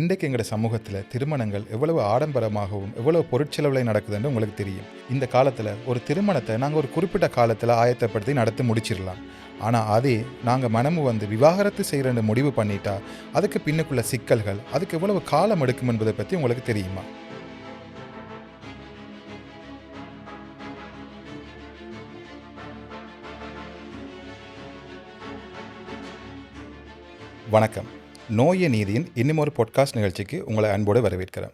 இன்றைக்கு எங்களோட சமூகத்தில் திருமணங்கள் எவ்வளவு ஆடம்பரமாகவும் எவ்வளவு பொருட்செலவில் நடக்குதுன்னு உங்களுக்கு தெரியும். இந்த காலத்தில் ஒரு திருமணத்தை நாங்கள் ஒரு குறிப்பிட்ட காலத்தில் ஆயத்தப்படுத்தி நடத்தி முடிச்சிடலாம் ஆனால் அதே நாங்கள் மனமு வந்து விவாகரத்து செய்கிற முடிவு பண்ணிட்டா அதுக்கு பின்னுக்குள்ள சிக்கல்கள் அதுக்கு எவ்வளவு காலம் எடுக்கும் என்பதை பற்றி உங்களுக்கு தெரியுமா? வணக்கம். நோய நீதியின் இன்னும் ஒரு பாட்காஸ்ட் நிகழ்ச்சிக்கு உங்களை அன்போடு வரவேற்கிறேன்.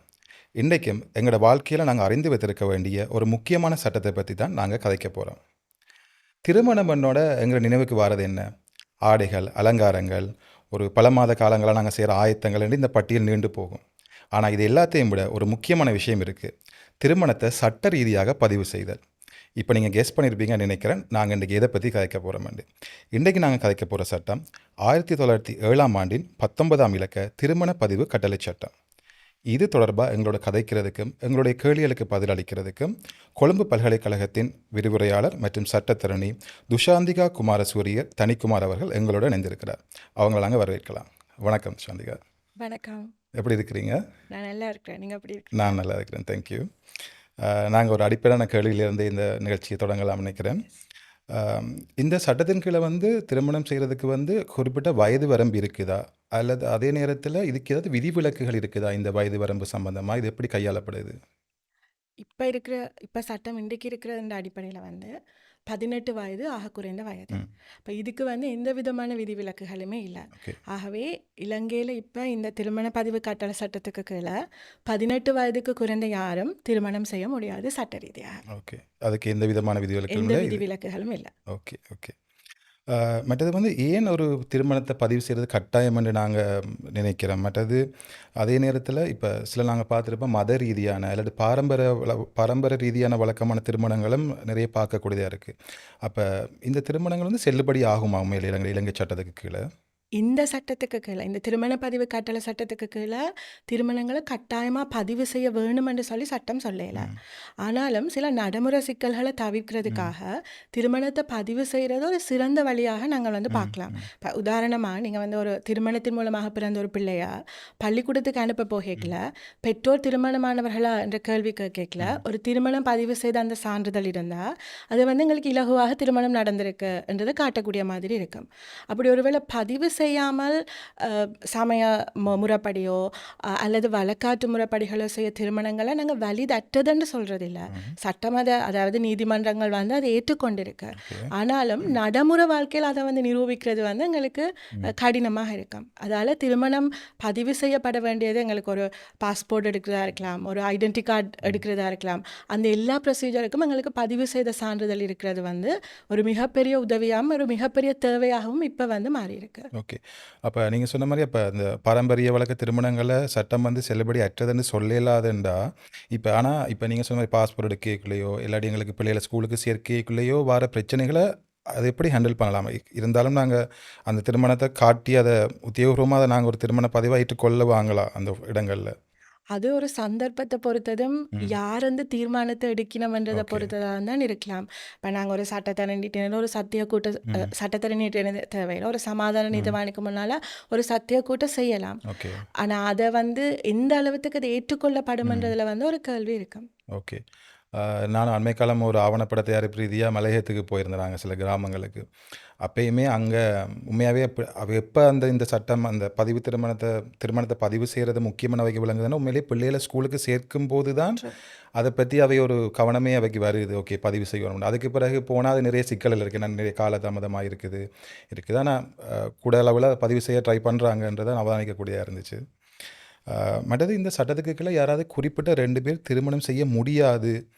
இன்றைக்கும் எங்களோட வாழ்க்கையில் நாங்கள் அறிந்து வைத்திருக்க வேண்டிய ஒரு முக்கியமான சட்டத்தை பற்றி தான் நாங்கள் கதைக்க போகிறோம் திருமணம் என்னோட எங்கள் நினைவுக்கு வாரது என்ன? ஆடைகள் அலங்காரங்கள் ஒரு பல மாத காலங்களாக நாங்கள் செய்கிற ஆயத்தங்கள் என்று இந்த பட்டியல் நீண்டு போகும். ஆனால் இது எல்லாத்தையும் விட ஒரு முக்கியமான விஷயம் இருக்குது திருமணத்தை சட்ட ரீதியாக பதிவு செய்தல். இப்போ நீங்கள் கெஸ் பண்ணியிருப்பீங்கன்னு நினைக்கிறேன். நாங்கள் இன்றைக்கி எதை பற்றி கதைக்க போகிறோம்ண்டு இன்றைக்கு நாங்கள் கதைக்க போகிற சட்டம் ஆயிரத்தி தொள்ளாயிரத்தி ஏழாம் ஆண்டின் பத்தொன்பதாம் இலக்க திருமண பதிவு கட்டளை சட்டம். இது தொடர்பாக எங்களோட கதைக்கிறதுக்கும் எங்களுடைய கேள்விகளுக்கு பதிலளிக்கிறதுக்கும் கொழும்பு பல்கலைக்கழகத்தின் விரிவுரையாளர் மற்றும் சட்டத்தரணி துஷாந்திகா குமாரசூரியர் தனிக்குமார் அவர்கள் எங்களோட இணைந்திருக்கிறார். அவங்கள நாங்கள் வரவேற்கலாம். வணக்கம் சாந்திகா வணக்கம். எப்படி இருக்கிறீங்க? நான் நல்லா இருக்கிறேன். நீங்கள் எப்படி நான் நல்லா இருக்கிறேன். தேங்க்யூ நாங்கள் ஒரு அடிப்படையான கேள்வியிலிருந்து இந்த நிகழ்ச்சியை தொடங்கலாம் நினைக்கிறேன். இந்த சட்டத்தின் கீழே வந்து திருமணம் செய்கிறதுக்கு வந்து குறிப்பிட்ட வயது வரம்பு இருக்குதா? அல்லது அதே நேரத்தில் இதுக்கு ஏதாவது விதிவிலக்குகள் இருக்குதா? இந்த வயது வரம்பு சம்பந்தமாக இது எப்படி கையாளப்படுது? இப்போ இருக்கிற இப்போ சட்டம் இன்றைக்கு இருக்கிற அடிப்படையில் வந்து பதினெட்டு வயது ஆக குறைந்த வயது. இப்போ இதுக்கு வந்து எந்த விதமான விதிவிலக்குகளுமே இல்லை. ஆகவே இலங்கையில் இப்போ இந்த திருமண பதிவு கட்டளை சட்டத்துக்கு கீழே பதினெட்டு வயதுக்கு குறைந்த யாரும் திருமணம் செய்ய முடியாது சட்ட ரீதியாக. ஓகே. அதுக்கு எந்த விதமான விதிவிலக்குகள் எந்த விதிவிலக்குகளும் இல்லை. Okay okay. மற்றது வந்து ஏன் ஒரு திருமணத்தை பதிவு செய்கிறது கட்டாயம் என்று நாங்கள் நினைக்கிறோம். மற்றது அதே நேரத்தில் இப்போ சில நாங்கள் பார்த்துருப்போம் மத ரீதியான அல்லது பாரம்பரிய வள- பாரம்பரிய ரீதியான வழக்கமான திருமணங்களும் நிறைய பார்க்கக்கூடியதாக இருக்குது அப்போ இந்த திருமணங்கள் வந்து செல்லுபடி ஆகுமா உண்மையில் இலங்கை இலங்கை சட்டத்துக்கு கீழே? இந்த சட்டத்துக்கு கீழே இந்த திருமண பதிவு கட்டளை சட்டத்துக்கு கீழே திருமணங்களை கட்டாயமாக பதிவு செய்ய வேணுமென்று சொல்லி சட்டம் சொல்லல. ஆனாலும் சில நடைமுறை சிக்கல்களை தவிர்க்கிறதுக்காக திருமணத்தை பதிவு செய்கிறது ஒரு சிறந்த வழியாக நாங்கள் வந்து பார்க்கலாம். இப்போ உதாரணமாக நீங்கள் வந்து ஒரு திருமணத்தின் மூலமாக பிறந்த ஒரு பிள்ளையா பள்ளிக்கூடத்துக்கு அனுப்ப போகல பெற்றோர் திருமணமானவர்களா என்ற கேள்வி கேட்கல ஒரு திருமணம் பதிவு செய்த அந்த சான்றிதழ் இருந்தால் அது வந்து எங்களுக்கு இலகுவாக திருமணம் நடந்திருக்கு என்றதை காட்டக்கூடிய மாதிரி இருக்கும். அப்படி ஒருவேளை பதிவு செய்யாமல் சமய முறைப்படியோ அல்லது வழக்காற்று முறைப்படிகளோ செய்ய திருமணங்களை நாங்கள் வலிதற்றதுன்னு சொல்றதில்ல. சட்டமத அதாவது நீதிமன்றங்கள் வந்து அதை ஏற்றுக்கொண்டிருக்கு. ஆனாலும் நடைமுறை வாழ்க்கையில் அதை வந்து நிரூபிக்கிறது வந்து எங்களுக்கு கடினமாக இருக்கும். அதால் திருமணம் பதிவு செய்யப்பட வேண்டியது எங்களுக்கு ஒரு பாஸ்போர்ட் எடுக்கிறதா இருக்கலாம் ஒரு ஐடென்டி கார்டு எடுக்கிறதா இருக்கலாம். அந்த எல்லா ப்ரொசீஜருக்கும் எங்களுக்கு பதிவு செய்த சான்றிதழ் இருக்கிறது வந்து ஒரு மிகப்பெரிய உதவியாகவும் ஒரு மிகப்பெரிய தேவையாகவும் இப்போ வந்து மாறி இருக்கு ஓகே. அப்போ நீங்கள் சொன்ன மாதிரி அப்போ இந்த பாரம்பரிய வழக்க திருமணங்களை சட்டம் வந்து செல்லுபடி அற்றதுன்னு சொல்லலாதுண்டா இப்போ ஆனால் இப்போ நீங்கள் சொன்ன மாதிரி பாஸ்போர்ட் எடுக்கக்குள்ளேயோ இல்லாட்டி எங்களுக்கு பிள்ளைகளை ஸ்கூலுக்கு சேர்க்கைக்குள்ளேயோ வர பிரச்சனைகளை அதை எப்படி ஹேண்டில் பண்ணலாம்? இருந்தாலும் நாங்கள் அந்த திருமணத்தை காட்டி அதை உத்தியோகபூர்வமாக அதை நாங்கள் ஒரு திருமண பதிவாக ஏற்றுக்கொள்ள வாங்கலாம் அந்த இடங்களில்? அது ஒரு சந்தர்ப்பத்தை பொறுத்ததும் யார் அந்த தீர்மானத்தை எடுக்கணும்ன்றதை. பொறுத்ததாக தான் இருக்கலாம். இப்போ நாங்கள் ஒரு சட்டத்தரணிட்டு ஒரு சத்திய கூட்ட சட்டத்தரணிட்டு தேவையில்லை. ஒரு சமாதான நீதிவானுக்கு முன்னால் ஒரு சத்திய கூட்டம் செய்யலாம். ஆனால் அதை வந்து எந்த அளவுக்கு அது ஏற்றுக்கொள்ளப்படும்ன்றதுல வந்து ஒரு கேள்வி இருக்கும். ஓகே. நானும் அண்மை காலம் ஒரு ஆவணப்பட தயாரிப்பு ரீதியாக மலையத்துக்கு போயிருந்தேன் நாங்கள் சில கிராமங்களுக்கு. அப்பயுமே அங்கே உண்மையாகவே அப்ப- அவ எப்போ அந்த இந்த சட்டம் அந்த பதிவு திருமணத்தை திருமணத்தை பதிவு செய்கிறது முக்கியமான அவைக்கு விளங்குதுன்னா உண்மையிலேயே பிள்ளைகளை ஸ்கூலுக்கு சேர்க்கும் போது தான் அதை பற்றி அவை ஒரு கவனமே அவைக்கு வருது. ஓகே பதிவு செய்யணும். அதுக்கு பிறகு போனால் அது நிறைய சிக்கல்கள் இருக்குது நான் நிறைய காலதாமதமாக இருக்குது. இருக்குது. ஆனால் கூட அளவில் பதிவு செய்ய ட்ரை பண்ணுறாங்கன்றதை அவதானிக்கக்கூடியதாக இருந்துச்சு. மற்றது இந்த சட்டத்துக்கு கீழே யாராவது குறிப்பிட்ட ரெண்டு பேர் திருமணம் செய்ய முடியாது.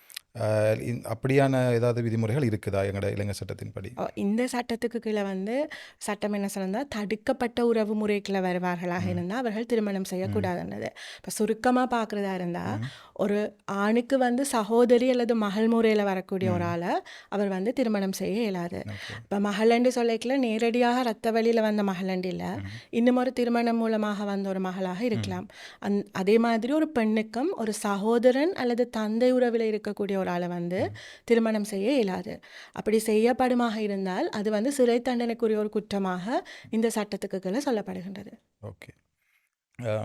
அப்படியான ஏதாவது விதிமுறைகள் இருக்குதா எங்களோட இலங்கை சட்டத்தின்படி? இந்த சட்டத்துக்கு கீழே வந்து சட்டம் என்ன சொன்னா தடுக்கப்பட்ட உறவு முறைக்குள்ள வருவார்களாக இருந்தால் அவர்கள் திருமணம் செய்யக்கூடாதுன்னது இப்போ சுருக்கமாக பார்க்குறதா இருந்தால் ஒரு ஆணுக்கு வந்து சகோதரி அல்லது மகள் முறையில் வரக்கூடிய ஒரு ஆளை அவர் வந்து திருமணம் செய்ய இயலாது. இப்போ மகளண்டு சொல்லிக்கல நேரடியாக ரத்த வழியில் வந்த மகளண்டு இல்லை இன்னும் ஒரு திருமணம் மூலமாக வந்த ஒரு மகளாக இருக்கலாம். அந் அதே மாதிரி ஒரு பெண்ணுக்கும் ஒரு சகோதரன் அல்லது தந்தை உறவில் இருக்கக்கூடிய ஒரு ஆளை வந்து திருமணம் செய்ய இயலாது அப்படி செய்யப்படுமாக இருந்தால் அது வந்து சிறை தண்டனைக்குரிய ஒரு குற்றமாக இந்த சட்டத்துக்கு கீழே சொல்லப்படுகின்றது ஓகே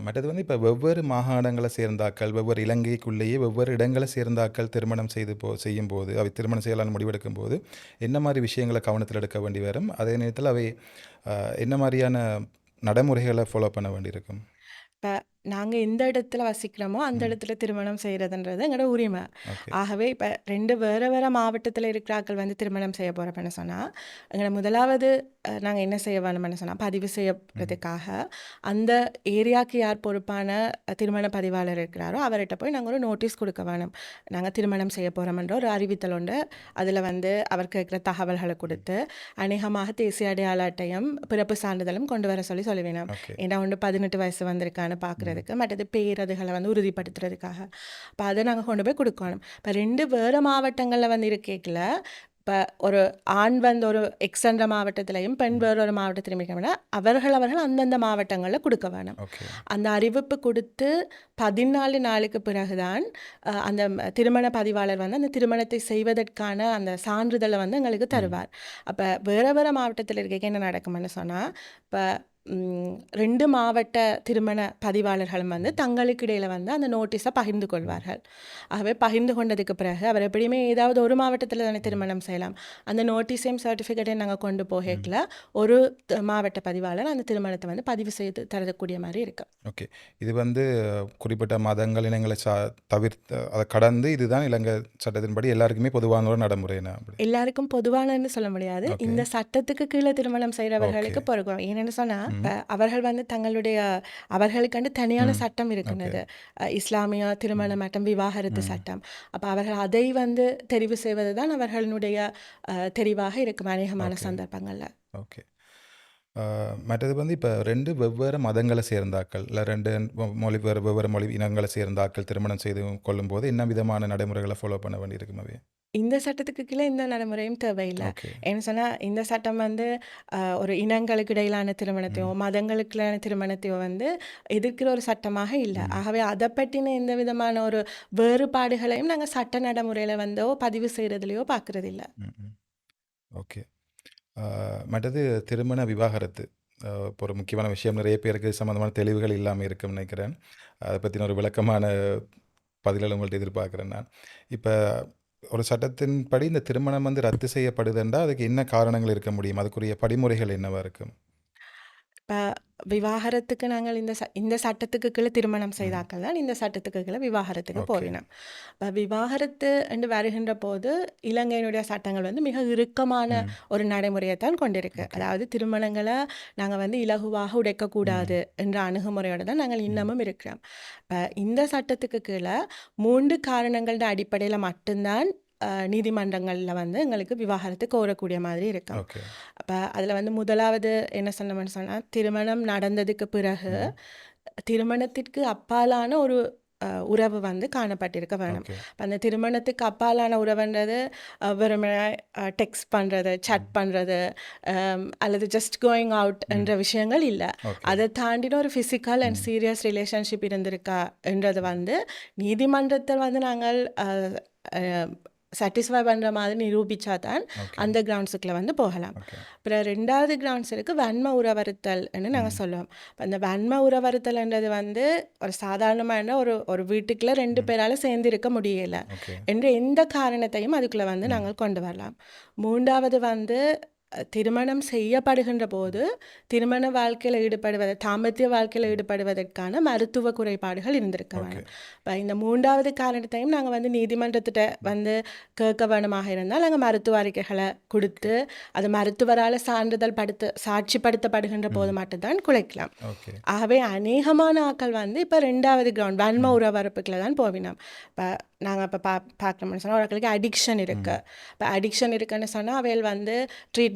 மற்றது வந்து இப்ப வெவ்வேறு மாகாணங்கள சேர்ந்தாக்கள், வெவ்வேறு இலங்கைக்குள்ளேயே வெவ்வேறு இடங்கள சேர்ந்தாக்கள் திருமணம் செய்து போ செய்யும்போது, அவை திருமணம் செய்யலான்னு முடிவெடுக்கும்போது, என்ன மாரி விஷயங்கள கவனத்தில எடுக்க வேண்டி வரும்? அதே நேரத்தில அவை என்ன மாரியான நடைமுறைகள ஃபாலோ பண்ண வேண்டியிருக்கும்? இப்ப நாங்க எந்த இடத்துல வசிக்கிறோமோ, அந்த. இடத்துல திருமணம் செய்றதுன்றது எங்களோட உரிமை. ஆகவே இப்ப 2 வேற வேற மாவட்டத்தில இருக்கிற ஆட்கள் வந்து திருமணம் செய்ய போறோம்னு சொன்னா, எங்கள முதலாவது அ நாங்க என்ன செய்ய வேணும்னு சொன்னா, பதிவு. செய்யறதுக்காக அந்த ஏரியாக்கு யார் பொறுப்பான திருமண பதிவாளர் இருக்கிறாரோ, அவர்ட்ட போய் நாங்க ஒரு நோட்டீஸ் குடுக்க வேணும். நாங்க திருமணம் செய்ய போறோம்ன்ற ஒரு அறிவித்தல் ஒண்ட அதில வந்து அவர் கேட்கிற தகவல்கள குடுத்து, அநேகமாக தேசிய அடையாள அட்டையும், பிறப்பு சான்றிதழும் கொண்டு வர சொல்லி சொல்ல வேணும். ஓகே. ஏன்னா ஒண்ணு 18 வயசு வந்திருக்கான்னு ம். பார்க்குறதுக்கு, மற்றது பேர் அதுகள வந்து உறுதிப்படுத்துறதுக்காக. அப்ப அத நாங்க கொண்டு போய் குடுக்கணும். இப்ப 2 வேற மாவட்டங்கள்ல வந்து இருக்கேக்குல, இப்ப ஒரு ஆண் வந்து ஒரு எக்ஸ் என்ற மாவட்டத்திலயும், பெண். வேறொரு மாவட்டத்திலும் இருக்கணும்னா, அவர்கள் அவர்கள் அந்தந்த மாவட்டங்கள்ல குடுக்க வேணும். அந்த அறிவிப்பு குடுத்து 14 நாளுக்கு பிறகு தான் அ அந்த திருமண பதிவாளர் வந்து அந்த திருமணத்தை செய்வதற்கான அந்த சான்றிதழ வந்து எங்களுக்கு. தருவார். அப்ப வேற வேற மாவட்டத்தில இருக்கைக்கு என்ன நடக்கும்னு சொன்னா, இப்ப 2 மாவட்ட திருமண பதிவாளர்களும் வந்து. தங்களுக்கு இடையில வந்து அந்த நோட்டீஸ பகிர்ந்து. கொள்வார்கள். ஆகவே பகிர்ந்து கொண்டதுக்கு பிறகு, அவர் எப்படியுமே ஏதாவது ஒரு மாவட்டத்தில தானே. திருமணம் செய்யலாம். அந்த நோட்டீஸையும், சர்டிஃபிகேட்டையும் நாங்க கொண்டு ம். போகேக்குல, ஒரு மாவட்ட பதிவாளர் அந்த திருமணத்த வந்து பதிவு செய்து தரக்கூடிய மாரி இருக்கு. ஓகே. இது வந்து குறிப்பிட்ட மதங்கள், இனங்கள சா தவிர்த்து அத கடந்து இதுதான் இலங்கை சட்டத்தின்படி எல்லாருக்குமே பொதுவான ஒரு அப்படி? எல்லாருக்கும் பொதுவானன்னு சொல்ல முடியாது. இந்த சட்டத்துக்கு கீழ திருமணம் ஓகே. செய்றவர்களுக்கு பொருந்தும். ஏனென்னு சொன்னா, இப்ப ம். அவர்கள் வந்து தங்களுடைய அவர்களுக்கென்று தனியான. சட்டம். இருக்கிறது. இஸ்லாமிய திருமண ம். மற்றும் விவாகரத்து. சட்டம். அப்ப அவர்கள் அதை வந்து தெரிவு செய்வது தான் அவர்களுடைய தெரிவாக இருக்கும் அநேகமான. சந்தர்ப்பங்கள்ல. ஓகே. மற்றது வந்து இப்ப 2 வெவ்வேறு மதங்கள சேர்ந்தாக்கள், இல்ல 2 மொ மொழி வேறு வெவ்வேறு மொழி இனங்கள சேர்ந்த ஆட்கள் திருமணம் செய்து கொள்ளும்போது, என்ன விதமான நடைமுறைகள ஃபாலோ பண்ண வேண்டியிருக்கும் அவை? இந்த சட்டத்துக்கு கீழ எந்த நடைமுறையும் தேவையில்ல. ஏன்னு சொன்னா, இந்த சட்டம் வந்து ஒரு இனங்களுக்கு இடையிலான திருமணத்தையோ, ம். மதங்களுக்குள்ளான திருமணத்தையோ வந்து எதிர்க்கிற ஒரு சட்டமாக இல்ல. ஆகவே அத பற்றின எந்த விதமான ஒரு வேறுபாடுகளையும் நாங்க சட்ட நடைமுறையில வந்தோ, பதிவு செய்றதுலயோ பார்க்கிறதில்ல. ஓகே. மற்றது திருமண விவாகரத்து. இப்போ ஒரு முக்கியமான விஷயம். நிறைய பேருக்கு சம்மந்தமான தெளிவுகள் இல்லாம இருக்கும்னு நினைக்கிறேன். அத பத்தின ஒரு விளக்கமான பதில்கள உங்கள்ட்ட எதிர்பார்க்கிறேன் நான். இப்ப ஒரு சட்டத்தின்படி இந்த திருமணம் வந்து ரத்து செய்யப்படுதுன்றால் அதுக்கு என்ன காரணங்கள் இருக்க முடியும்? அதுக்குரிய படிமுறைகள் என்னவா இருக்கும்? இப்ப விவாகரத்துக்கு நாங்கள் இந்த ச இந்த சட்டத்துக்கு கீழ திருமணம். செய்தாக்கள் தான் இந்த சட்டத்துக்கு கீழ விவாகரத்துக்கு ஓகே. போவினம். இப்ப விவாகரத்து என்று வருகின்ற போது, இலங்கையினுடைய சட்டங்கள் வந்து மிக இறுக்கமான. ஒரு நடைமுறைய தான் கொண்டிருக்கு. அதாவது திருமணங்கள நாங்க வந்து இலகுவாக. உடைக்கக்கூடாது என்ற அணுகுமுறையோட தான் நாங்கள். இன்னமும் இருக்கிறோம். இப்ப இந்த சட்டத்துக்கு கீழ 3 காரணங்கள்ட அடிப்படையில மட்டும் தான் அ நீதிமன்றங்கள்ல வந்து எங்களுக்கு விவாகரத்து கோரக்கூடிய மாதிரி இருக்கும். அப்ப அதில வந்து முதலாவது என்ன சொன்னோம்னு சொன்னா, திருமணம் நடந்ததுக்கு பிறகு. திருமணத்திற்கு அப்பாலான ஒரு உறவு வந்து காணப்பட்டிருக்க வேணும். அந்த திருமணத்துக்கு அப்பாலான உறவுன்றது அ டெக்ஸ்ட் பண்றது, சாட் அம் அல்லது ஜஸ்ட் கோயிங் அவுட். என்ற விஷயங்கள் இல்ல. அத தாண்டின ஒரு பிசிக்கல் அண்ட். சீரியஸ் ரிலேஷன்ஷிப் இருந்திருக்கா என்றது வந்து நீதிமன்றத்த வந்து நாங்கள் சாட்டிஸ்ஃபை பண்ற மாதிரி நிரூபிச்சா தான். அந்த கிரவுண்ட்ஸுக்குள்ள வந்து போகலாம். அப்புறம் 2வது கிரவுண்ட்ஸ் இருக்கு வன்ம உறவறுத்தல்ன்னு நாங்க ம். சொல்லுவோம். அந்த வன்ம உறவறுத்தல்ன்றது வந்து ஒரு சாதாரணமான ஒரு ஒரு வீட்டுக்குள்ள 2 ம். பேரால சேர்ந்து இருக்க முடியல. என்ற எந்த காரணத்தையும் அதுக்குள்ள வந்து. நாங்கள் கொண்டு வரலாம். 3வது வந்து திருமணம் செய்யப்படுகின்ற போது. திருமண வாழ்க்கையில ஈடுபடுவது தாம்பத்திய வாழ்க்கையில. ஈடுபடுவதற்கான மருத்துவ குறைபாடுகள் இருந்திருக்க. வேணும். இப்ப இந்த 3வது காரணத்தையும் நாங்க வந்து நீதிமன்றத்திட்ட. வந்து கேட்க வேணுமாக இருந்தால், நாங்க மருத்துவ அறிக்கைகள. குடுத்து, அது மருத்துவரால சான்றிதழ் படுத்த சாட்சிப்படுத்தப்படுகின்ற போது ம். மட்டும் தான் குலைக்கலாம். ஆகவே அநேகமான ஆட்கள் வந்து இப்ப 2வது கிரவுண்ட் வன்ம ம். உறவறுப்புக்குள்ள தான் போவினம். இப்ப நாங்க இப்ப பா பார்க்கிறோம்னு சொன்னா, ஒருத்தருக்கு அடிக்ஷன் இருக்கு. ம். இப்ப அடிக்ஷன் இருக்குன்னு சொன்னா, அவைகள் வந்து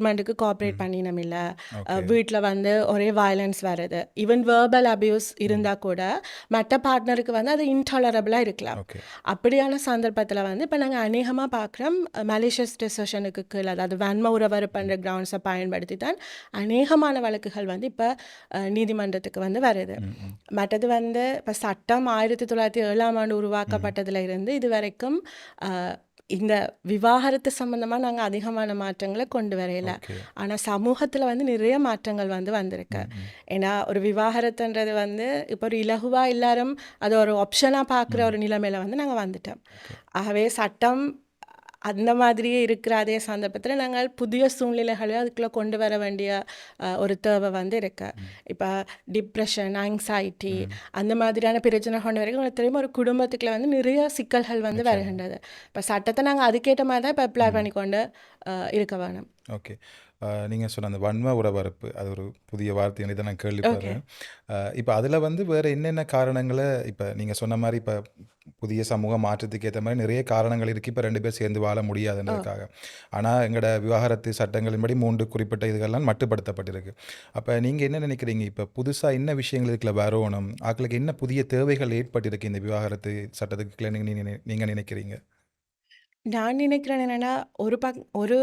ட்ரீட்மெண்ட்டுக்கு கோஆப்பரேட் ம். பண்ணினம் இல்ல. அ ஓகே. வீட்ல வந்து ஒரே வயலன்ஸ் வருது. ஈவன் வெர்பல் அபியூஸ் ம். இருந்தா கூட, மற்ற பார்ட்னருக்கு வந்து அது இன்டாலரபிளா இருக்கலாம். அப்படியான சந்தர்ப்பத்தில வந்து இப்ப நாங்க அநேகமா பார்க்கிறோம், மலிஷியஸ் டிசிஷனுக்கு கீழ அதாவது வன்ம உறவறுப்புன்ற ம். கிரவுண்ட்ஸ பயன்படுத்தி தான் அநேகமான வழக்குகள் வந்து இப்ப நீதிமன்றத்துக்கு வந்து வருது. மற்றது வந்து இப்ப சட்டம் 1907ஆம் ஆண்டு ம். உருவாக்கப்பட்டதில இருந்து இதுவரைக்கும் அ இந்த விவாகரத்து சம்பந்தமா நாங்க அதிகமான மாற்றங்கள கொண்டு வரையல. ஓகே. ஆனா சமூகத்துல வந்து நிறைய மாற்றங்கள் வந்து வந்திருக்கு. ஏன்னா ஒரு விவாகரத்துன்றது வந்து இப்போ ஒரு இலகுவா எல்லாரும் அத ஒரு ஆப்ஷனா பார்க்குற. ஒரு நிலைமையில வந்து நாங்க வந்துட்டோம். ஆகவே சட்டம் அந்த மாதிரியே இருக்கிற அதே சந்தர்ப்பத்துல நாங்கள் புதிய சூழ்நிலைகளை அதுக்குள்ள கொண்டு வர வேண்டிய ஒரு தேவை வந்து இருக்கு. இப்போ டிப்ரெஷன், ஆங்ஸைட்டி. அந்த மாதிரியான பிரச்சனை கொண்டு வரைக்கும் உங்களுக்கு தெரியுமா ஒரு குடும்பத்துக்குள்ள வந்து நிறைய சிக்கல்கள் வந்து. வருகின்றது. இப்போ சட்டத்தை நாங்க அதுக்கேற்ற மாதிரி தான் இப்போ அப்ளை ம். பண்ணி கொண்டு அ, இருக்க வேணும். ஓகே. அ, நீங்க சொன்ன அந்த வன்ம உறவறுப்பு அது ஒரு புதிய வார்த்தை இதை நான். கேள்விப்படுறேன். இப்ப அதுல வந்து வேற என்னென்ன காரணங்கள இப்ப நீங்க சொன்ன மாரி இப்ப புதிய சமூக மாற்றத்துக்கு ஏத்த மாரி நிறைய காரணங்கள் இருக்கு. இப்ப 2 பேர் சேர்ந்து வாழ. முடியாதுன்றதுக்காக. ஆனா எங்கட விவாகரத்து சட்டங்களின்படி 3 குறிப்பிட்ட இதுகள்லாம் மட்டுப்படுத்தப்பட்டிருக்கு. அப்ப நீங்க என்ன நினைக்கிறீங்க? இப்ப புதுசா என்ன விஷயங்கள் இதுக்குள்ள வரணும்? ஆக்களுக்கு என்ன புதிய தேவைகள் ஏற்பட்டிருக்கு இந்த விவாகரத்து சட்டத்துக்குள்ள நீங்க நீங்க நீங்க நினைக்கிறீங்க? நான் நினைக்கிறேன் என்னன்னா, ஒரு பக் ஒரு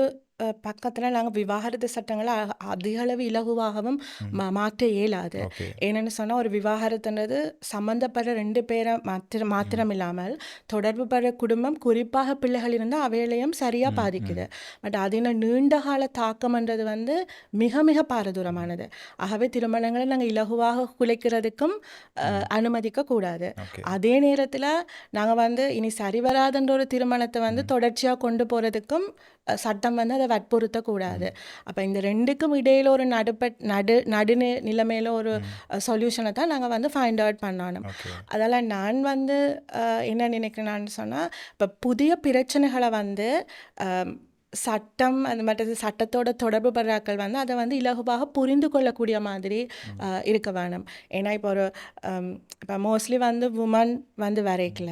பக்கத்துல நாங்க விவாகரத்து சட்டங்கள அ அதிக அளவு இலகுவாகவும் ம். மாற்ற இயலாது. ஓகே. ஏன்னு சொன்னா ஒரு விவாகரத்துன்றது சம்மந்தப்படுற 2 பேர மாத்திர. மாத்திரம் இல்லாமல் தொடர்பு படுற குடும்பம் குறிப்பாக பிள்ளைகள் இருந்தா அவைகளையும் சரியா ம், ம். பாதிக்குது. பட் அதின நீண்ட கால தாக்கம்ன்றது வந்து மிக மிக பாரதூரமானது. ஆகவே திருமணங்களை நாங்க இலகுவாக குலைக்கிறதுக்கும் அ, ம். அனுமதிக்க கூடாது. ஓகே. அதே நேரத்துல நாங்க வந்து இனி சரிவராதுன்ற ஒரு திருமணத்தை வந்து ம். தொடர்ச்சியா கொண்டு போறதுக்கும் அ, சட்டம் வந்து அதை வற்புறுத்தக்கூடாது. அப்ப இந்த 2க்கும் இடையில ஒரு நடுப்பட் நடு நடுநி நிலைமையில ஒரு சொல்யூஷனை தான் நாங்க வந்து ஃபைண்ட் அவுட் பண்ணணும். அதால நான் வந்து என்ன நினைக்கிறேன்னு சொன்னா, இப்ப புதிய பிரச்சனைகளை வந்து சட்டம் அது மற்றது சட்டத்தோட தொடர்பு படுறாக்கள் வந்து அதை வந்து இலகுவாக புரிந்து கொள்ளக்கூடிய மாதிரி இருக்க வேணும். ஏன்னா இப்போ ஒரு இப்போ மோஸ்ட்லி வந்து வுமன் வந்து வரைக்கல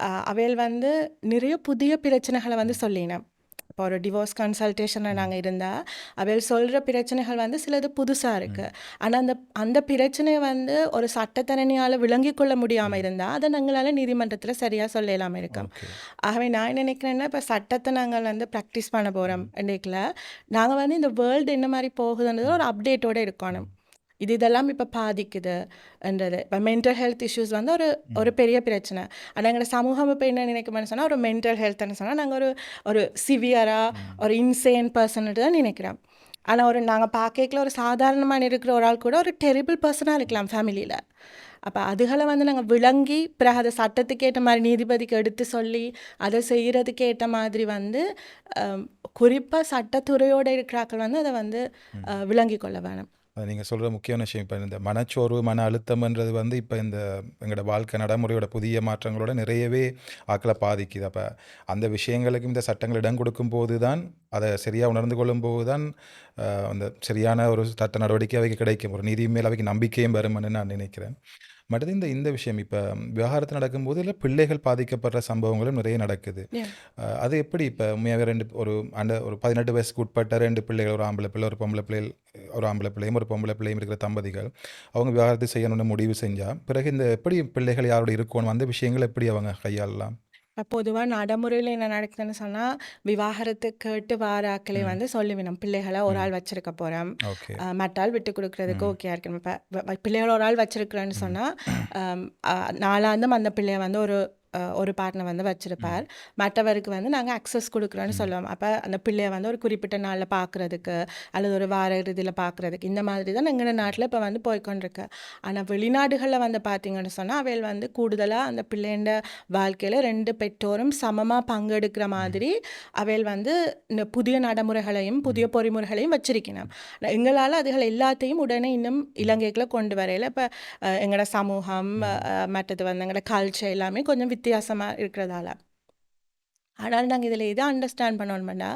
அ, அவைகள் வந்து நிறைய புதிய பிரச்சனைகளை வந்து ம். சொல்லினோம். இப்போ ஒரு டிவோர்ஸ் கன்சல்டேஷனில். நாங்கள் இருந்தால் அவைகள் சொல்கிற பிரச்சனைகள் வந்து சிலது புதுசாக இருக்குது. ஆனால் அந்த அந்த பிரச்சனையை வந்து ஒரு சட்டத்தரணியால் விளங்கி கொள்ள முடியாமல். இருந்தால் அதை நாங்களால் நீதிமன்றத்தில் சரியாக சொல்ல இல்லாமல் இருக்கோம். ஆகவே நான் என்ன நினைக்கிறேன்னா இப்போ சட்டத்தை நாங்கள் வந்து ப்ராக்டிஸ் பண்ண போகிறோம். இன்றைக்கில் நாங்கள் வந்து இந்த வேர்ல்டு என்ன மாதிரி போகுதுன்றது. ஒரு அப்டேட்டோடு இருக்கணும். இது இதெல்லாம் இப்போ பாதிக்குதுன்றது இப்போ மென்டல் ஹெல்த் இஷ்யூஸ் வந்து ஒரு ஒரு. பெரிய பிரச்சனை. ஆனால் எங்களோட சமூகம் இப்போ என்ன நினைக்கணும்னு சொன்னால் ஒரு மென்டல் ஹெல்த்னு சொன்னால் நாங்கள் ஒரு ஒரு சிவியராக. ஒரு இன்சேன் பர்சன்ட்டு தான் நினைக்கிறோம். ஆனால் ஒரு நாங்கள் பார்க்கல ஒரு சாதாரணமாக இருக்கிற ஒரு ஆள் கூட ஒரு டெரிபிள் பர்சனாக இருக்கலாம் ஃபேமிலியில் அப்போ அதுகளை வந்து நாங்கள் விளங்கி பிறகு அதை சட்டத்துக்கு ஏற்ற மாதிரி நீதிபதிக்கு எடுத்து சொல்லி அதை செய்கிறதுக்கு ஏற்ற மாதிரி வந்து குறிப்பாக சட்டத்துறையோடு இருக்கிறாக்கள் வந்து அதை வந்து விளங்கி கொள்ள வேணும். நீங்கள் சொல்கிற முக்கியமான விஷயம். இப்போ இந்த மனச்சோர்வு, மன அழுத்தம்ன்றது வந்து இப்போ இந்த எங்களோட வாழ்க்கை நடைமுறையோட புதிய மாற்றங்களோட நிறையவே ஆக்களை பாதிக்குது. அப்போ அந்த விஷயங்களுக்கு இந்த சட்டங்கள் இடம் கொடுக்கும்போது தான், அதை சரியாக உணர்ந்து கொள்ளும்போது தான், அந்த சரியான ஒரு சட்ட நடவடிக்கை அவைக்கு கிடைக்கும். ஒரு நீதி மேல் அவைக்கு நம்பிக்கையும் வரும்னு நான் நினைக்கிறேன். மற்றது இந்த இந்த விஷயம் இப்ப விவாகரத்து நடக்கும்போது இல்ல பிள்ளைகள் பாதிக்கப்படுற சம்பவங்களும் நிறைய நடக்குது. அது எப்படி இப்ப உண்மையாவே 2 ஒரு அண்ட ஒரு 18 வயசுக்கு உட்பட்ட 2 பிள்ளைகள், ஒரு ஆம்பளை பிள்ளை, ஒரு பொம்பளை பிள்ளைகள் ஒரு ஆம்பளை பிள்ளையும், ஒரு பொம்பளை பிள்ளையும் இருக்கிற தம்பதிகள், அவங்க விவாகரத்து செய்யணும்னு முடிவு செஞ்சா, பிறகு இந்த எப்படி பிள்ளைகள் யாரோட இருக்கணும், அந்த விஷயங்கள எப்படி அவங்க கையாளலாம்? பொதுவாக நடைமுறையில் என்ன நடக்குதுன்னு சொன்னால் விவாகரத்து கேட்டு வார ஆக்களை. வந்து சொல்லிவிடும் பிள்ளைகளை ஒரு. ஆள் வச்சிருக்க போகிறோம் ஓகே. மற்றாள் விட்டு கொடுக்கறதுக்கு. ஓகே இருக்கணும் இப்போ பிள்ளைகள் ஒரு ஆள் வச்சிருக்கிறேன்னு. சொன்னால் நாலாந்தும் அந்த பிள்ளைய வந்து ஒரு ஒரு பார்ட்னர் வந்து. வச்சிருப்பார் மற்றவருக்கு வந்து நாங்கள் அக்சஸ் கொடுக்குறோன்னு. சொல்லுவோம் அப்போ அந்த பிள்ளைய வந்து ஒரு குறிப்பிட்ட நாளில் பார்க்குறதுக்கு அல்லது ஒரு வார இறுதியில் பார்க்குறதுக்கு இந்த மாதிரி தான் எங்கள் நாட்டில் இப்போ வந்து போய்க்கொண்டிருக்கு ஆனால் வெளிநாடுகளில் வந்து பார்த்தீங்கன்னு சொன்னால் அவைகள் வந்து கூடுதலாக அந்த பிள்ளைண்ட வாழ்க்கையில் ரெண்டு பெற்றோரும் சமமாக பங்கெடுக்கிற. மாதிரி அவைகள் வந்து இந்த புதிய நடைமுறைகளையும் புதிய. பொறிமுறைகளையும் வச்சிருக்கணும் எங்களால் அதுகள் எல்லாத்தையும் உடனே இன்னும் இலங்கைக்குள்ள கொண்டு வரையில இப்போ எங்களோட சமூகம் மற்றது வந்து எங்களோட கல்ச்சர் எல்லாமே கொஞ்சம் வித்தியாசமாக இருக்கிறதால ஆனால் நாங்கள் இதில் எதை அண்டர்ஸ்டாண்ட் பண்ணணும்னா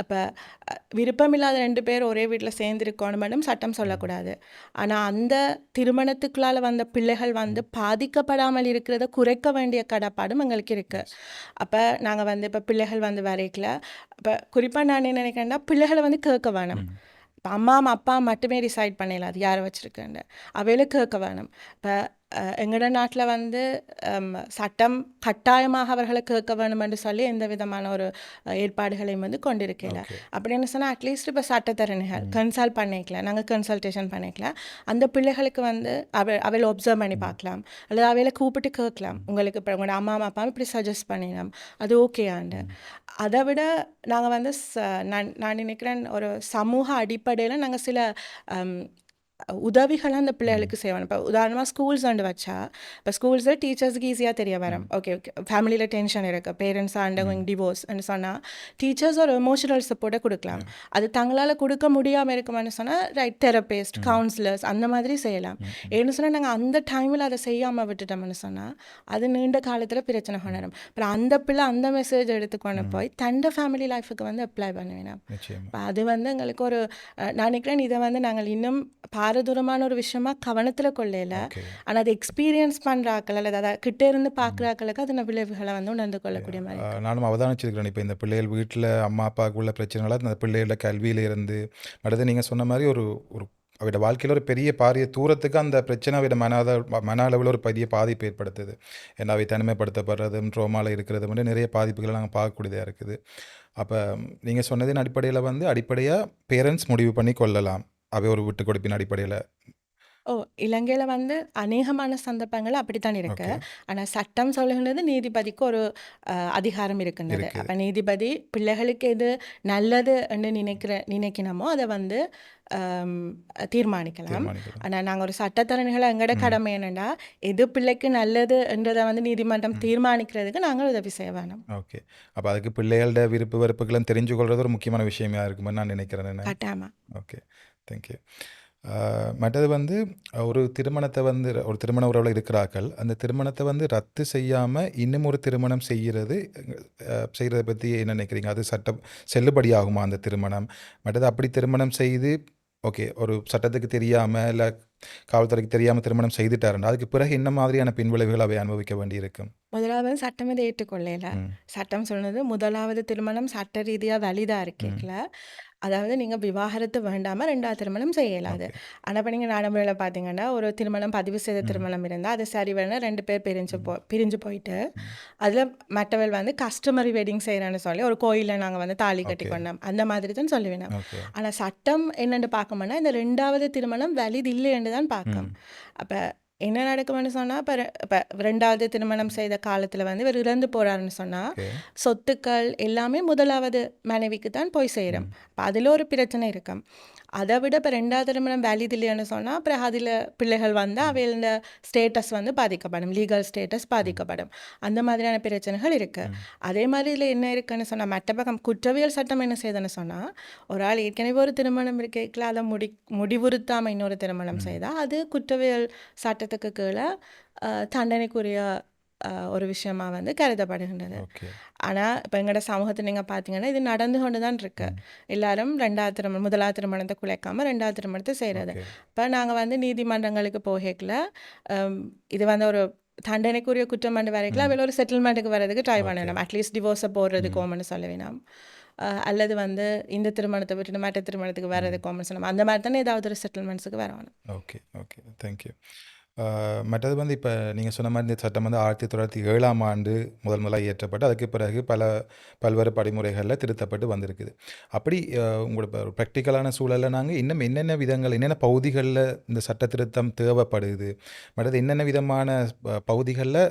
அப்போ விருப்பமில்லாத ரெண்டு பேர் ஒரே வீட்டில் சேர்ந்துருக்கணும் சட்டம். சொல்லக்கூடாது ஆனால் அந்த திருமணத்துக்குள்ளால வந்த பிள்ளைகள் வந்து. பாதிக்கப்படாமல் இருக்கிறத குறைக்க வேண்டிய கடப்பாடும் எங்களுக்கு இருக்குது. அப்போ நாங்கள் வந்து இப்போ பிள்ளைகள் வந்து வரைக்கல இப்போ குறிப்பாக நான் என்ன நினைக்கிறேன்னா பிள்ளைகளை வந்து கேட்க வேணும். இப்போ அம்மா அப்பா மட்டுமே டிசைட் பண்ணல அது யாரை வச்சுருக்கேன்னு அவையில கேட்க வேணும் இப்போ அஹ், எங்கட நாட்டில் வந்து சட்டம் கட்டாயமாக அவர்களை கேட்க வேணும் என்று சொல்லி எந்த விதமான ஒரு ஏற்பாடுகளையும் வந்து கொண்டிருக்கல. ஓகே. அப்படின்னு சொன்னால் அட்லீஸ்ட் இப்போ சட்டத்தரணிகள் கன்சல்ட் பண்ணிக்கலாம் நாங்கள் கன்சல்டேஷன் பண்ணிக்கலாம் அந்த பிள்ளைகளுக்கு வந்து அவ அவளை ஒப்சர்வ் பண்ணி பார்க்கலாம். அல்லது அவளை கூப்பிட்டு கேட்கலாம். உங்களுக்கு இப்போ உங்களோட அம்மா அப்பா இப்படி சஜஸ்ட் பண்ணினோம். அது ஓகேயாண்டு அதை விட நாங்கள் வந்து ச நான் நான் நினைக்கிறேன் ஒரு சமூக அடிப்படையில் நாங்கள் சில உதவிகளை அந்த பிள்ளைகளுக்கு செய்யணும் இப்போ உதாரணமாக ஸ்கூல்ஸ் ஆண்டு வச்சா இப்போ ஸ்கூல்ஸில் டீச்சர்ஸ்க்கு ஈஸியாக தெரிய வரும். ஓகே ஓகே ஃபேமிலியில் டென்ஷன் இருக்குது பேரண்ட்ஸ் அண்டர்கோயிங் டிவோர்ஸ்ன்னு சொன்னால் டீச்சர்ஸ் ஒரு எமோஷனல் சப்போர்ட்டை கொடுக்கலாம். அது தங்களால் கொடுக்க முடியாமல் இருக்குமான்னு சொன்னால் ரைட் தெரபிஸ்ட் கவுன்சிலர்ஸ் அந்த மாதிரி செய்யலாம். ஏன்னு சொன்னால் நாங்கள் அந்த டைமில் அதை செய்யாமல் விட்டுட்டோம்னு சொன்னால் அது நீண்ட காலத்தில் பிரச்சனை கொண்டாடும் அப்புறம் அந்த பிள்ளை அந்த மெசேஜ் எடுத்துக்கொண்டு போய் தண்ட ஃபேமிலி லைஃபுக்கு வந்து அப்ளை பண்ணுவேன் அப்ப அது வந்து எங்களுக்கு ஒரு நான் நினைக்கிறேன் இதை வந்து நாங்கள் இன்னும் பாரதூரமான ஒரு விஷயமா கவனத்தில் கொள்ளையில. ஆனால் அதை எக்ஸ்பீரியன்ஸ் பண்ணுறாக்கள் அல்லது அதை கிட்ட இருந்து பார்க்குறாக்களுக்கு அதன் விளைவுகளை வந்து உணர்ந்து கொள்ளக்கூடிய மாதிரி நானும் அவதானிச்சிருக்கிறேன். இப்போ இந்த பிள்ளைகள் வீட்டில் அம்மா அப்பாவுக்கு உள்ள பிரச்சனைகளை அந்த பிள்ளைகளோட கல்வியில இருந்து அடுத்து நீங்கள் சொன்ன மாதிரி ஒரு ஒரு அவட வாழ்க்கையில் ஒரு பெரிய பாரிய தூரத்துக்கு அந்த பிரச்சனை அவட மன மன அளவில் ஒரு பெரிய பாதிப்பு ஏற்படுத்துது. ஏன்னா அவை தனிமைப்படுத்தப்படுறதும் ட்ரோமாவில் இருக்கிறது வந்து நிறைய பாதிப்புகளை நாங்கள் பார்க்கக்கூடியதாக இருக்குது. அப்போ நீங்கள் சொன்னதின் அடிப்படையில் வந்து அடிப்படையாக பேரண்ட்ஸ் முடிவு பண்ணி கொள்ளலாம். அவை ஒரு விட்டு கொடுப்பின் அடிப்படையில். ஓ இலங்கையில் வந்து அநேகமான சந்தர்ப்பங்கள் அப்படித்தான் இருக்கு. ஆனால் சட்டம் சொல்லுகிறது நீதிபதிக்கு ஒரு அதிகாரம் இருக்கின்றது. அப்போ நீதிபதி பிள்ளைகளுக்கு எது நல்லது என்று நினைக்கிற நினைக்கணுமோ அதை வந்து தீர்மானிக்கலாம். ஆனால் நாங்கள் ஒரு சட்டத்தரணிகளை எங்களோட கடமை என்னன்னா எது பிள்ளைக்கு நல்லது என்றதை வந்து நீதிமன்றம் தீர்மானிக்கிறதுக்கு நாங்கள் உதவி செய்ய வேணும். ஓகே. அப்போ அதுக்கு பிள்ளைகளோட விருப்பு வெறுப்புகளும் தெரிஞ்சு கொள்வது ஒரு முக்கியமான விஷயமா இருக்குமென்னு நான் நினைக்கிறேன் கட்டாயமா. ஓகே. தேங்க்யூ மற்றது வந்து ஒரு திருமணத்தை வந்து ஒரு திருமண உறவில் இருக்கிறார்கள். அந்த திருமணத்தை வந்து ரத்து செய்யாமல் இன்னும் ஒரு திருமணம் செய்கிறது செய்கிறத பற்றி என்ன நினைக்கிறீங்க? அது சட்டம் செல்லுபடியாகுமா அந்த திருமணம்? மற்றது அப்படி திருமணம் செய்து ஓகே ஒரு சட்டத்துக்கு தெரியாமல் இல்லை காவல்துறைக்கு தெரியாமல் திருமணம் செய்துட்டாருன்னா அதுக்கு பிறகு என்ன மாதிரியான பின்விளைவுகள் அவை அனுபவிக்க வேண்டியிருக்கும்? முதலாவது சட்டம் இதை ஏற்றுக்கொள்ளல. சட்டம் சொன்னது முதலாவது திருமணம் சட்ட ரீதியாக வலிதா ம். இருக்கீங்கள அதாவது நீங்கள் விவாகரத்து வேண்டாமல் ரெண்டாவது திருமணம் செய்யலாது. ஓகே. ஆனால் இப்போ நீங்கள் நடைமுறையில் பார்த்தீங்கன்னா ஒரு திருமணம் பதிவு செய்த திருமணம் இருந்தால் அது சரி வேணும் ரெண்டு பேர் பிரிஞ்சு போ பிரிஞ்சு போயிட்டு அதில் மற்றவள் வந்து கஸ்டமரி வெட்டிங் செய்கிறேன்னு சொல்லி ஒரு கோயிலில் நாங்கள் வந்து தாலி கட்டி கொண்டோம். அந்த மாதிரி தான் சொல்லி வேணும் ஓகே. ஆனால் சட்டம் என்னென்னு பார்க்கணும்னா இந்த ரெண்டாவது திருமணம் வலிது இல்லைன்னு தான் பார்க்கும். அப்போ என்ன நடக்கும்னு சொன்னால் இப்போ இப்போ ரெண்டாவது திருமணம் செய்த காலத்தில் வந்து இவர் இறந்து போகிறாருன்னு சொன்னால் சொத்துக்கள் எல்லாமே முதலாவது மனைவிக்கு தான் போய் சேரும். அதில் ஒரு பிரச்சனை இருக்கும். அதை விட இப்போ ரெண்டாவது திருமணம் வேலிது இல்லைன்னு சொன்னால் அப்புறம் அதில் பிள்ளைகள் வந்து அவையோட ஸ்டேட்டஸ் வந்து பாதிக்கப்படும் லீகல் ஸ்டேட்டஸ் பாதிக்கப்படும். அந்த மாதிரியான பிரச்சனைகள் இருக்குது அதே மாதிரி இதில் என்ன இருக்குன்னு சொன்னால் மற்ற பக்கம் குற்றவியல் சட்டம் என்ன செய்யுதுன்னு சொன்னால் ஒரு ஆள் ஏற்கனவே ஒரு திருமணம் இருக்கல அதை முடி முடிவுறுத்தாமல் இன்னொரு திருமணம் செய்தால் அது குற்றவியல் சட்டத்துக்கு கீழே தண்டனைக்குரிய ஒரு விஷயமா வந்து கருதப்படுகின்றது. ஆனால் இப்போ எங்களோட சமூகத்தை நீங்கள் பார்த்தீங்கன்னா இது நடந்து கொண்டு தான் இருக்கு எல்லாரும் ரெண்டாவது திருமணம் முதலாவது திருமணத்தை குலைக்காம ரெண்டாவது திருமணத்தை செய்கிறது இப்போ நாங்கள் வந்து நீதிமன்றங்களுக்கு போகல இது வந்து ஒரு தண்டனைக்குரிய குற்றம் பண்ணி வரைக்கல ம். அவையில் ஒரு செட்டில்மெண்ட்டுக்கு வர்றதுக்கு ட்ரை பண்ணணும் அட்லீஸ்ட் டிவோர்ஸை போடுறதுக்கோம்னு சொல்ல வேணாம். அல்லது வந்து இந்த திருமணத்தை விட்டுட்டு மற்ற திருமணத்துக்கு ம். வர்றதுக்கோம்னு சொல்லலாம் அந்த மாதிரி தானே ஏதாவது ஒரு செட்டில்மெண்ட்ஸுக்கு வரணும். Okay okay. தேங்க்யூ மற்றது வந்து இப்போ நீங்கள் சொன்ன மாதிரி இந்த சட்டம் வந்து ஆயிரத்தி தொள்ளாயிரத்தி ஏழாம் ஆண்டு முதல் முதலாக இயற்றப்பட்டு அதுக்கு பிறகு பல பல்வேறு படிமுறைகளில் திருத்தப்பட்டு வந்திருக்குது. அப்படி உங்களோட ஒரு ப்ராக்டிக்கலான சூழலில் நாங்கள் இன்னும் என்னென்ன விதங்கள் என்னென்ன பகுதிகளில் இந்த சட்ட திருத்தம் தேவைப்படுது மற்றது என்னென்ன விதமான பகுதிகளில்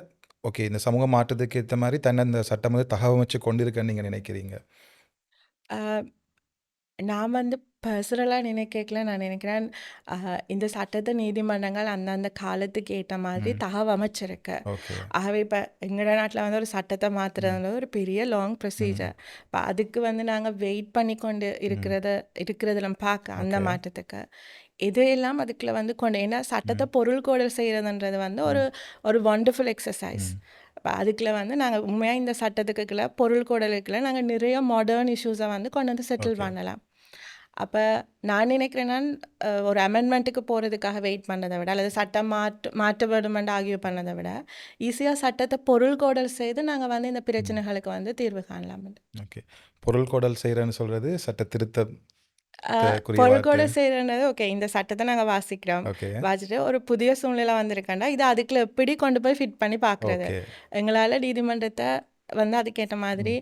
ஓகே இந்த சமூக மாற்றத்துக்கு ஏற்ற மாதிரி தன்னை இந்த சட்டம் வந்து தகவமைச்சு கொண்டிருக்கன்னு நீங்கள் நினைக்கிறீங்க? நான் வந்து பர்சனலாக நினைக்கல நான் நினைக்கிறேன் இந்த சட்டத்தை நீதிமன்றங்கள் அந்தந்த காலத்துக்கு ஏற்ற மாதிரி ம். தகவமைச்சிருக்கு ஓகே. ஆகவே இப்போ எங்களோட நாட்டில் வந்து ஒரு சட்டத்தை ம். மாற்றுறது ஒரு பெரிய லாங் ம். ப்ரொசீஜர் இப்போ அதுக்கு வந்து நாங்கள் வெயிட் பண்ணி கொண்டு ம். இருக்கிறத இருக்கிறதுல பார்க்க அந்த ஓகே. மாற்றத்துக்கு. இதையெல்லாம் அதுக்குள்ள வந்து கொண்டு ஏன்னா சட்டத்தை ம். பொருள் கோடல் செய்கிறதுன்றது வந்து ஒரு ம். ஒரு ஒண்டர்ஃபுல் எக்ஸசைஸ் ம். இப்போ அதுக்குள்ள வந்து நாங்கள் உண்மையாக இந்த சட்டத்துக்குள்ள பொருள் கோடலுக்குள்ள நாங்கள் நிறைய மாடர்ன் இஷ்யூஸை வந்து கொண்டு வந்து செட்டில் பண்ணலாம். அப்போ நான் நினைக்கிறேன் நான் அஹ், ஒரு அமெண்ட்மெண்ட்டுக்கு போகிறதுக்காக வெயிட் பண்ணதை விட அல்லது சட்டம் மாற்று மாற்றப்படுமெண்ட் ஆகிய பண்ணதை விட ஈஸியாக சட்டத்தை பொருள் கோடல் செய்து நாங்கள் வந்து இந்த பிரச்சனைகளுக்கு வந்து தீர்வு காணலாம். ஓகே பொருள் கோடல் செய்கிறேன்னு சொல்கிறது சட்ட திருத்தம் குறிய பொருட்கொடை வார்த்தை ஓகே. இந்த சட்டத்த நாங்க வாசிக்கிறோம். ஓகே வாசிச்சுட்டு ஒரு புதிய சூழ்நிலை வந்திருக்குன்னா, இத அதுக்குள்ள எப்படி கொண்டு போய் ஃபிட் பண்ணி பார்க்குறது. ஓகே எங்களால நீதிமன்றத்த வந்து அதுக்கேத்த மாதிரி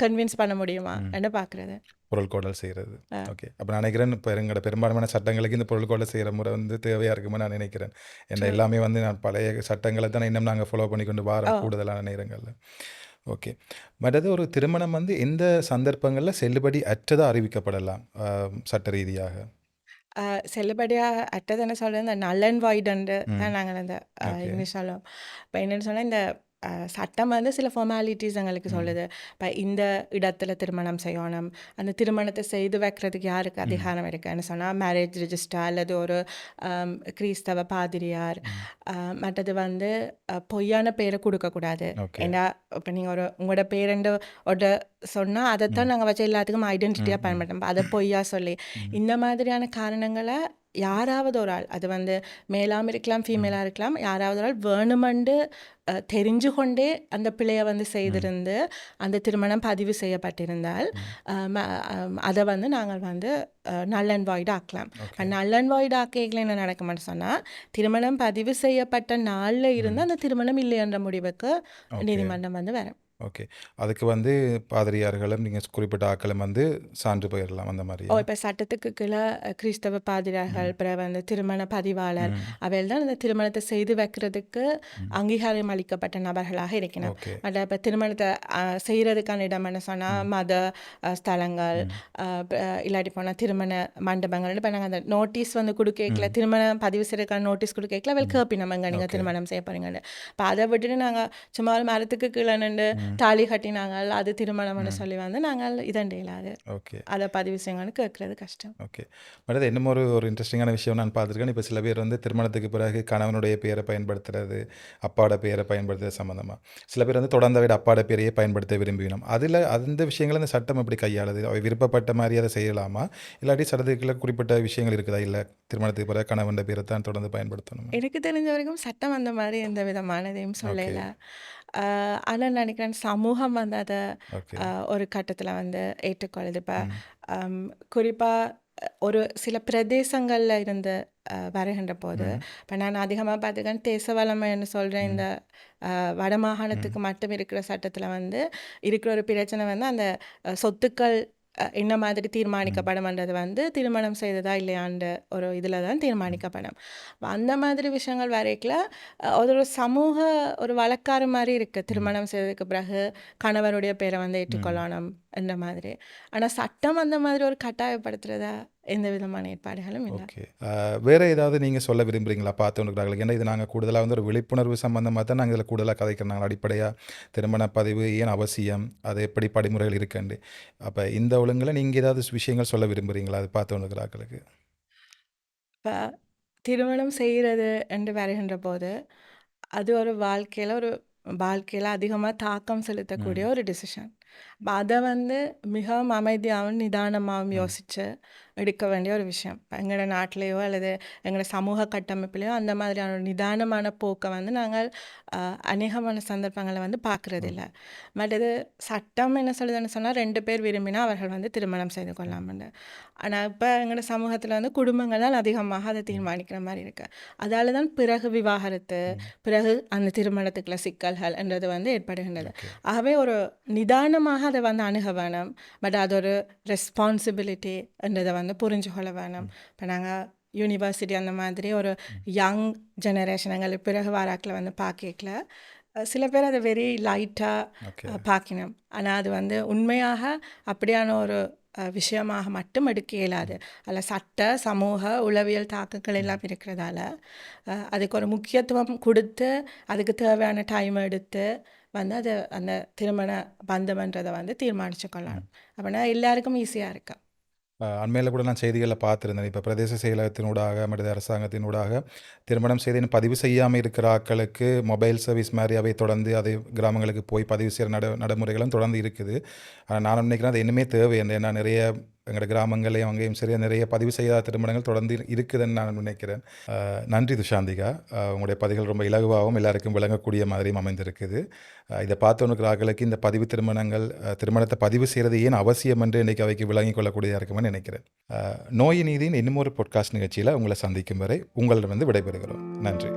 கன்வின்ஸ் பண்ண முடியுமா? ம். ன்னு பார்க்குறது. பொருள் கோடல் செய்கிறது. ஓகே அப்போ நான் நினைக்கிறேன் இப்போ எங்களோட பெரும்பான்மையான சட்டங்களுக்கு இந்த பொருள் கோடல் செய்கிற முறை வந்து தேவையாக இருக்குமே நான் நினைக்கிறேன் ஏன்னா. எல்லாமே வந்து நான் பழைய சட்டங்களை தான் இன்னும் நாங்கள் ஃபாலோ பண்ணி கொண்டு ஓ! வாரோம் கூடுதலான நேரங்களில் ஓகே. மற்றது ஒரு திருமணம் வந்து எந்த சந்தர்ப்பங்களில் செல்லுபடி அற்றதாக அறிவிக்கப்படலாம் சட்ட ரீதியாக? அ செல்லுபடியா அட்டதுன்னு சொல்றது? இந்த நல் அண்ட் வாய்டுன்னு ம். தான் நாங்கள் அந்த ஓகே. இங்கிலீஷ் சொல்லுவோம். இப்போ என்னன்னு சொன்னா, இந்த சட்டம் வந்து சில ஃபார்மாலிட்டீஸ் எங்களுக்கு சொல்லுது. இப்ப இந்த இடத்துல திருமணம் செய்யணும். அந்த திருமணத்த செய்து வைக்கிறதுக்கு யாருக்கு அதிகாரம் இருக்குன்னு சொன்னா, மேரேஜ் ரெஜிஸ்டர் அல்லது ஒரு கிறிஸ்தவ பாதிரியார். மற்றது வந்து பொய்யான பேர குடுக்கக்கூடாது. ஏன்னா, இப்ப நீங்க ஒரு உங்களோட பேரண்டு ஒட சொன்னா, ம் அதத்தான் நாங்க வச்சு எல்லாத்துக்கும் ஐடென்டிட்டியா ம் ம் பயன்படுத்தணும். அத பொய்யா சொல்லி, இந்த மாதிரியான காரணங்கள யாராவது ஒரு ஆள், அது வந்து மேலாவும் இருக்கலாம், ம் ஃபீமேலா இருக்கலாம். யாராவது ஒரு ஆள் வேணுமெண்டு தெரிஞ்சு கொண்டே அந்த பிழைய வந்து செய்திருந்து, அந்த திருமணம் பதிவு செய்யப்பட்டிருந்தால், அத வந்து நாங்கள் வந்து அ நல் அண்ட் வாய்ட் ஆக்கலாம். ஓகே நல் அண்ட் வாய்ட் ஆக்கையில என்ன நடக்கும்னு சொன்னா, திருமணம் பதிவு செய்யப்பட்ட நாள்ல இருந்து அந்த திருமணம் இல்லை என்ற முடிவுக்கு நீதிமன்றம் வந்து வரும். ஓகே அதுக்கு வந்து பாதிரியார்களும் நீங்கள் குறிப்பிட்ட ஆக்களும் வந்து சான்று பயிரலாம் அந்த ஓ! மாதிரியா இப்ப சட்டத்துக்கு கீழ கிறிஸ்தவ பாதிரியார்கள், பிறகு வந்து திருமண பதிவாளர், அவைகள் தான் இந்த திருமணத்த செய்து வைக்கிறதுக்கு அங்கீகாரம் அளிக்கப்பட்ட நபர்களாக இருக்கணும். மற்ற இப்ப திருமணத்த அ செய்றதுக்கான இடம் என்ன சொன்னா, ம். மத ஸ்தலங்கள், இல்லாட்டி போனா திருமண மண்டபங்கள். இப்ப நாங்க அந்த நோட்டீஸ் வந்து ம். திருமணம் பதிவு செய்றதுக்கான நோட்டீஸ் குடுக்கைக்குள்ள அவைகள் ம். கேட்பினம், எங்க நீங்க ஓகே. திருமணம் செய்ய போறீங்கன்னு. இப்ப அத விட்டுட்டு நாங்க சும்மா ஒரு மரத்துக்கு கீழ ம். தாலி கட்டினாங்கள், அது திருமணம்னு சொல்லி வந்து நாங்கள் இதண்ட இயலாது. ஓகே. அத பதிவு செய்யுங்கன்னு கேட்கறது கஷ்டம். ஓகே. அடுத்து இன்னும் ஒரு ஒரு இன்ட்ரெஸ்டிங்கான விஷயம் நான் பார்த்துருக்கேன். இப்போ சில பேர் வந்து திருமணத்துக்கு பிறகு கணவனுடைய பெயரை பயன்படுத்துறது அப்பாவோட பெயரை பயன்படுத்துறது சம்மந்தமாக சில பேர் வந்து தொடர்ந்த விட அப்பாவோட பேரையே பயன்படுத்த விரும்பினோம் அதில் அந்த விஷயங்களை இந்த சட்டம் எப்படி கையாளுது? அவை விருப்பப்பட்ட மாதிரி அதை செய்யலாமா? இல்லாட்டி சட்டத்துக்குள்ள குறிப்பிட்ட விஷயங்கள் இருக்குதா? இல்லை திருமணத்துக்கு பிறகு கணவன் பேரை தான் தொடர்ந்து பயன்படுத்தணும்? எனக்கு தெரிஞ்ச வரைக்கும் சட்டம் அந்த மாரி எந்த விதமானதையும் சொல்லல. அ ஆனா நினைக்கிறேன் சமூகம் வந்து அத ஒரு கட்டத்துல வந்து ஏற்றுக்கொள்ளுது. இப்ப ம். அம் குறிப்பா அ ஒரு சில பிரதேசங்கள்ல இருந்து வருகின்ற போது, இப்ப நான் அதிகமா பார்த்துருக்கேன் தேசவளமைன்னு சொல்ற ம். இந்த வடமாகாணத்துக்கு மட்டும் இருக்கிற சட்டத்துல வந்து இருக்கிற ஒரு பிரச்சனை வந்து அந்த சொத்துக்கள் என்ன மாதிரி தீர்மானிக்கப்படும்ன்றது வந்து திருமணம் செய்ததா இல்லையான்ற ஒரு இதுல தான் தீர்மானிக்கப்படும். அந்த மாதிரி விஷயங்கள் வரைக்குல ஒரு சமூக ஒரு வழக்காறு மாரி இருக்கு. ம் திருமணம் செய்ததுக்கு பிறகு கணவருடைய பேர வந்து ஏற்றுக்கொள்ளணும் என்ற மாதிரி. ஆனா சட்டம் அந்த மாதிரி ஒரு கட்டாயப்படுத்துறதா எந்த விதமான ஏற்பாடுகளும் இல்ல. ஓகே. வேறு ஏதாவது நீங்கள் சொல்ல விரும்புகிறீங்களா பார்த்துருக்கிறாங்களுக்கு ஏன்னா இது நாங்கள் கூடுதலாக வந்து ஒரு விழிப்புணர்வு சம்மந்தமாக தான் நாங்கள் இதில் கூடுதலாக கதைக்கிறோம் அடிப்படையாக திருமண பதிவு ஏன் அவசியம்? அது எப்படி படிமுறைகள் இருக்குண்டு அப்போ இந்த ஒழுங்கில் நீங்கள் ஏதாவது விஷயங்கள் சொல்ல விரும்புகிறீங்களா அது பார்த்துருக்கிறாங்களுக்கு இப்ப திருமணம் செய்றது என்று வருகின்ற போது, அது ஒரு வாழ்க்கையில ஒரு வாழ்க்கையில அதிகமா தாக்கம் செலுத்தக்கூடிய ஒரு டிசிஷன். அத வந்து மிகவும் அமைதியாவும், நிதானமாவும் ம். யோசிச்சு எடுக்க வேண்டிய ஒரு விஷயம். எங்களோட நாட்டிலேயோ அல்லது எங்களோட சமூக கட்டமைப்பிலயோ அந்த மாதிரியான ஒரு நிதானமான போக்க வந்து நாங்கள் அநேகமான சந்தர்ப்பங்கள்ல வந்து ம் பார்க்கிறதில்ல. மற்றது சட்டம் என்ன சொல்லுதுன்னு சொன்னா, 2 பேர் விரும்பினா அவர்கள் வந்து திருமணம் செய்து ம் கொள்ளலாம்ன்னு. ஆனா இப்ப எங்களோட சமூகத்துல வந்து குடும்பங்கள் தான் அதிகமாக அத தீர்மானிக்கிற மாரி இருக்கு. அதால தான் பிறகு விவாகரத்து, பிறகு அந்த திருமணத்துக்குள்ள சிக்கல்கள் என்றது வந்து ஏற்படுகின்றது. ஆகவே ஒரு நிதானமாக அத வந்து அணுக வேணும். பட் அது ஒரு ரெஸ்பான்சிபிலிட்டி என்றத வந்து புரிஞ்சு கொள்ள வேணும். இப்ப நாங்க யூனிவர்சிட்டி அந்த மாதிரி ஒரு யங் ஜெனரேஷன் எங்களுக்கு பிறகு வராக்கள வந்து பார்க்கைக்குல, அ சில பேர் அத வெரி லைட்டா ஓகே அ பார்க்கணும். ஆனா அது வந்து உண்மையாக அப்படியான ஒரு விஷயமாக மட்டும் எடுக்க இயலாது. அதுல சட்ட, சமூக, உளவியல் தாக்கங்கள் எல்லாம் இருக்கிறதால, அதுக்கு ஒரு முக்கியத்துவம் குடுத்து, அதுக்கு தேவையான டைம் எடுத்து வந்து அத அந்த திருமண பந்தம்ன்றத வந்து தீர்மானிச்சு கொள்ளணும். அப்பன்னா எல்லாருக்கும் ஈஸியா இருக்கும். அண்மையில் கூட நான் செய்திகளில் பார்த்துருந்தேன். இப்போ பிரதேச செயலகத்தினூடாக மற்ற அரசாங்கத்தினூடாக திருமணம் செய்து பதிவு செய்யாமல் இருக்கிற ஆட்களுக்கு மொபைல் சர்வீஸ் மாதிரி அவை தொடர்ந்து அதை கிராமங்களுக்கு போய் பதிவு செய்கிற நட நடைமுறைகளும் தொடர்ந்து இருக்குது. ஆனால் நான் நினைக்கிறேன் அது இன்னுமே தேவை. ஏன்னா நிறைய எங்களோட கிராமங்களையும் அங்கேயும் சரியாக நிறைய பதிவு செய்யாத திருமணங்கள் தொடர்ந்து இருக்குதுன்னு நான் நினைக்கிறேன். நன்றி துஷாந்திகா. உங்களுடைய பதிவுகள் ரொம்ப இலகுவாகவும் எல்லாருக்கும் விளங்கக்கூடிய மாதிரியும் அமைந்திருக்குது. இதை பார்த்தவனுக்கு ஆக்களுக்கு இந்த பதிவு திருமணங்கள் திருமணத்தை பதிவு செய்கிறது ஏன் அவசியம் என்று இன்றைக்கு அவைக்கு விளங்கிக் கொள்ளக்கூடியதாக இருக்கும்னு நினைக்கிறேன். நோய் நீதியின் இன்னும் ஒரு பொட்காஸ்ட் நிகழ்ச்சியில் உங்களை சந்திக்கும் வரை உங்களிடமிருந்து விடைபெறுகிறோம். நன்றி.